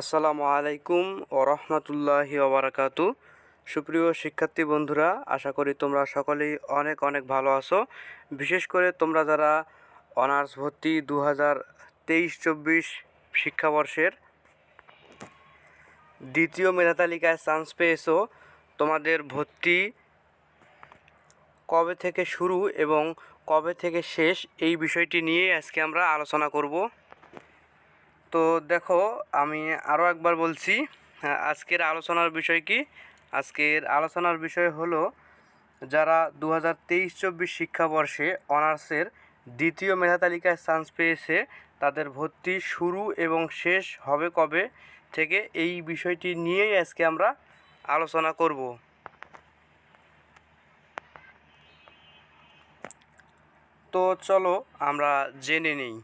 আসসালামু আলাইকুম ও রহমতুল্লাহি ওবরাকাতু সুপ্রিয় শিক্ষার্থী বন্ধুরা, আশা করি তোমরা সকলেই অনেক অনেক ভালো আছো। বিশেষ করে তোমরা যারা অনার্স ভর্তি দু হাজার তেইশ চব্বিশ শিক্ষাবর্ষের দ্বিতীয় মেধা তালিকায় চান্স পেয়েছ, তোমাদের ভর্তি কবে থেকে শুরু এবং কবে থেকে শেষ এই বিষয়টি নিয়ে আজকে আমরা আলোচনা করব। তো দেখো, আমি আরও একবার বলছি আজকের আলোচনার বিষয় কি? আজকের আলোচনার বিষয় হলো, যারা দু হাজার তেইশ চব্বিশ শিক্ষাবর্ষে অনার্সের দ্বিতীয় মেধা তালিকায় চান্স পেয়েছে, তাদের ভর্তি শুরু এবং শেষ হবে কবে থেকে এই বিষয়টি নিয়েই আজকে আমরা আলোচনা করব। তো চলো আমরা জেনে নিই।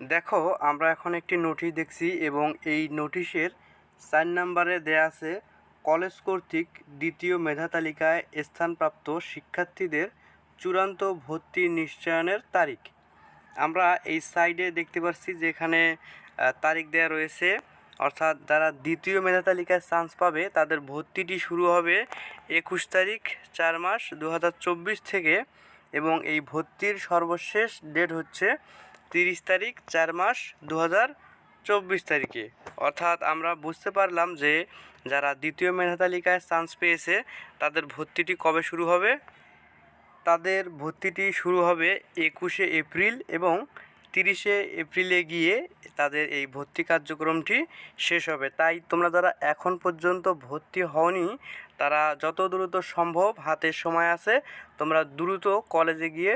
দেখো আমরা এখন একটি নোটিশ দেখছি এবং এই নোটিশের চার নাম্বারে দেয়া আছে কলেজ কর্তৃক দ্বিতীয় মেধা তালিকায় স্থানপ্রাপ্ত শিক্ষার্থীদের চূড়ান্ত ভর্তি নিশ্চয়নের তারিখ। আমরা এই সাইডে দেখতে পাচ্ছি যেখানে আহ, তারিখ দেওয়া রয়েছে। অর্থাৎ যারা দ্বিতীয় মেধা তালিকায় চান্স পাবে তাদের ভর্তিটি শুরু হবে একুশ তারিখ চার মাস দু হাজার চব্বিশ থেকে এবং এই ভর্তির সর্বশেষ ডেট হচ্ছে তিরিশ তারিখ, চার মাস দু চব্বিশ তারিখে। অর্থাৎ আমরা বুঝতে পারলাম যে যারা দ্বিতীয় মেধা তালিকায় চান্স পেয়েছে, তাদের ভর্তিটি কবে শুরু হবে? তাদের ভর্তিটি শুরু হবে একুশে এপ্রিল এবং তিরিশে এপ্রিলে গিয়ে তাদের এই ভর্তি কার্যক্রমটি শেষ হবে। তাই তোমরা যারা এখন পর্যন্ত ভর্তি হওনি, তারা যত দ্রুত সম্ভব হাতের সময় আছে, তোমরা দ্রুত কলেজে গিয়ে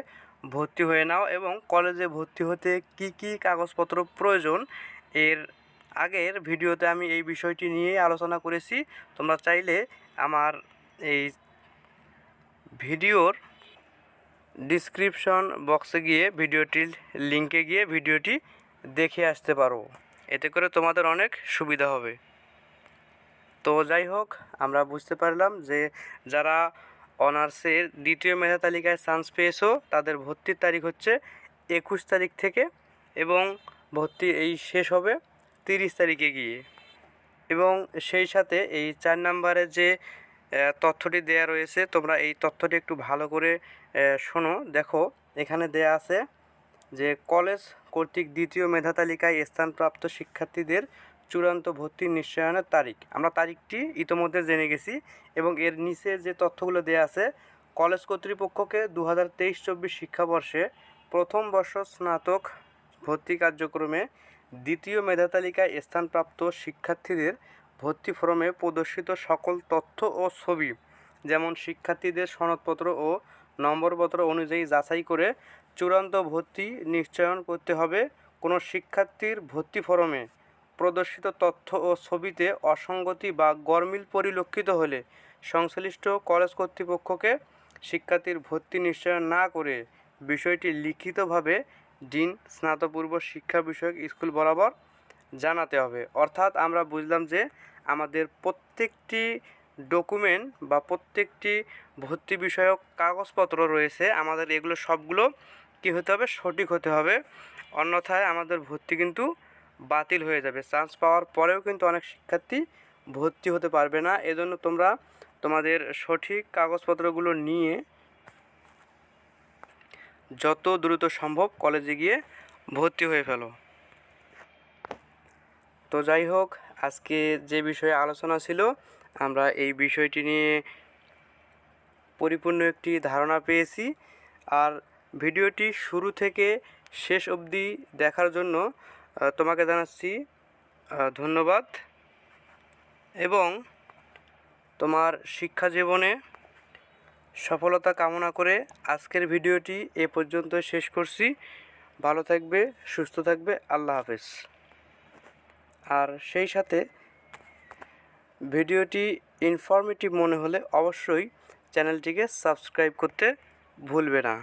ভর্তি হয়ে নাও এবং কলেজে ভর্তি হতে কি কি কাগজপত্র প্রয়োজন এর আগের ভিডিওতে আমি এই বিষয়টি নিয়ে আলোচনা করেছি। তোমরা চাইলে আমার এই ভিডিওর ডিসক্রিপশন বক্সে গিয়ে ভিডিওটির লিঙ্কে গিয়ে ভিডিওটি দেখে আসতে পারো। এতে করে তোমাদের অনেক সুবিধা হবে। তো যাই হোক, আমরা বুঝতে পারলাম যে যারা অনার্সের দ্বিতীয় মেধা তালিকায় চান্স পেয়েছ, তাদের ভর্তির তারিখ হচ্ছে একুশ তারিখ থেকে এবং ভর্তি এই শেষ হবে তিরিশ তারিখে গিয়ে। এবং সেই সাথে এই চার নম্বরে যে তথ্যটি দেয়া রয়েছে। তোমরা এই তথ্যটি একটু ভালো করে শোনো। দেখো, এখানে দেয়া আছে যে, কলেজ কর্তৃক দ্বিতীয় মেধা তালিকায় স্থানপ্রাপ্ত শিক্ষার্থীদের চূড়ান্ত ভর্তি নিশ্চয়নের তারিখ। আমরা তারিখটি ইতোমধ্যে জেনে গেছি এবং এর নিচে যে তথ্যগুলো দেয়া আছে, কলেজ কর্তৃপক্ষকে দু হাজার তেইশ চব্বিশ শিক্ষাবর্ষে প্রথম বর্ষ স্নাতক ভর্তি কার্যক্রমে দ্বিতীয় মেধা তালিকায় স্থানপ্রাপ্ত শিক্ষার্থীদের ভর্তি ফর্মে প্রদর্শিত সকল তথ্য ও ছবি, যেমন শিক্ষার্থীদের সনদপত্র ও নম্বরপত্র অনুযায়ী যাচাই করে চূড়ান্ত ভর্তি নিশ্চয়ন করতে হবে কোনো শিক্ষার্থীর ভর্তি ফরমে। প্রদর্শিত তথ্য ও ছবিতে অসঙ্গতি বা গরমিল পরিলক্ষিত হলে সংশ্লিষ্ট কলেজ কর্তৃপক্ষকে শিক্ষার্থীর ভর্তি নিশ্চয়ন না করে বিষয়টি লিখিতভাবে ডিন স্নাতপূর্ব শিক্ষা বিষয়ক স্কুল বরাবর জানাতে হবে। অর্থাৎ আমরা বুঝলাম যে আমাদের প্রত্যেকটি ডকুমেন্ট বা প্রত্যেকটি ভর্তি বিষয়ক কাগজপত্র রয়েছে, আমাদের এগুলো সবগুলো কী হতে হবে? সঠিক হতে হবে। অন্যথায় আমাদের ভর্তি কিন্তু বাতিল হয়ে যাবে। চান্স পাওয়ার পরেও কিন্তু অনেক শিক্ষার্থী ভর্তি হতে পারবে না। এজন্য তোমরা তোমাদের সঠিক কাগজপত্রগুলো নিয়ে যত দ্রুত সম্ভব কলেজে গিয়ে ভর্তি হয়ে ফেলো। তো যাই হোক, আজকে যে বিষয়ে আলোচনা ছিল, আমরা এই বিষয়টি নিয়ে পরিপূর্ণ একটি ধারণা পেয়েছি। আর ভিডিওটি শুরু থেকে শেষ অবধি দেখার জন্য তোমাকে জানাচ্ছি ধন্যবাদ। এবং তোমার শিক্ষা জীবনে সফলতা কামনা করে আজকের ভিডিওটি এ পর্যন্ত শেষ করছি। ভালো থাকবে, সুস্থ থাকবে, আল্লাহ হাফেজ। আর সেই সাথে ভিডিওটি ইনফরমেটিভ মনে হলে অবশ্যই চ্যানেলটিকে সাবস্ক্রাইব করতে ভুলবে না।